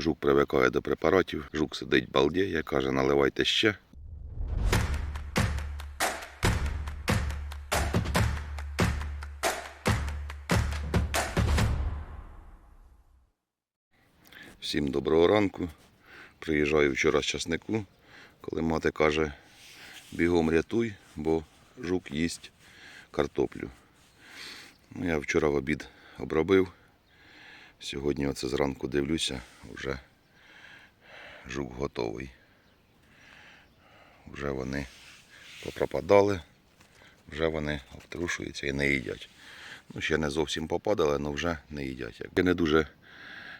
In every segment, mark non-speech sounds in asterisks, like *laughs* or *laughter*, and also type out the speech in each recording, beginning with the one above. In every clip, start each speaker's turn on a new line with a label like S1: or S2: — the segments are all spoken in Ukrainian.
S1: Жук привикає до препаратів, жук сидить балдіє, каже, наливайте ще. Всім доброго ранку. Приїжджаю вчора з часнику, коли мати каже, бігом рятуй, бо жук їсть картоплю. Ну, я вчора в обід обробив. Сьогодні оце зранку дивлюся, вже жук готовий. Вже вони попропадали, вже вони обтрушуються і не їдять. Ну, ще не зовсім попадали, але вже не їдять. Я не дуже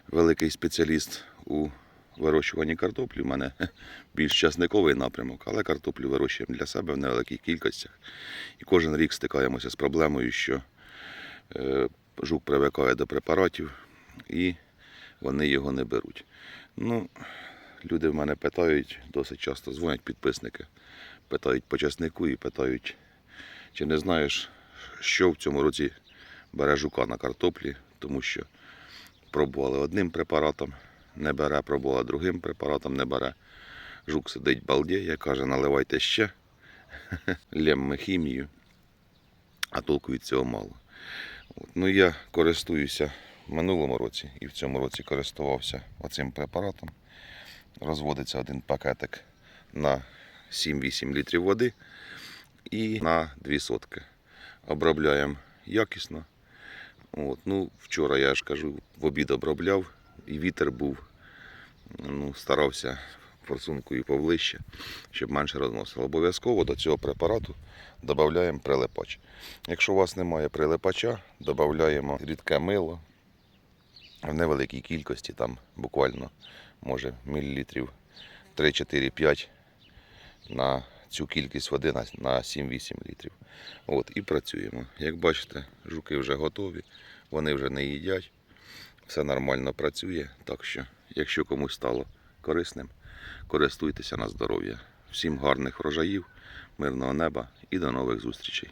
S1: великий спеціаліст у вирощуванні картоплі. У мене *laughs* більш часниковий напрямок, але картоплю вирощуємо для себе в невеликих кількостях. І кожен рік стикаємося з проблемою, що е, жук привикає до препаратів і вони його не беруть. Ну, люди в мене питають, досить часто дзвонять підписники, питають по часнику і питають, чи не знаєш, що в цьому році бере жука на картоплі, тому що пробували одним препаратом, не бере, пробували другим препаратом, не бере. Жук сидить балдіє, каже, наливайте ще. *laughs* Лєм ми хімію, а толку від цього мало. От. Ну, я користуюся минулому році і в цьому році користувався оцим препаратом. Розводиться один пакетик на 7-8 літрів води і на 2 сотки. Обробляємо якісно. От, ну, вчора я ж кажу, в обід обробляв, і вітер був. Ну, старався форсункою повлище, щоб менше розносило. Обов'язково до цього препарату додаємо прилипач. Якщо у вас немає прилипача, додаємо рідке мило в невеликій кількості, там буквально може мілілітрів 3-4-5 на цю кількість води на на 7-8 літрів. От, і працюємо. Як бачите, жуки вже готові, вони вже не їдять, все нормально працює. Так що, якщо комусь стало корисним, користуйтеся на здоров'я. Всім гарних врожаїв, мирного неба і до нових зустрічей.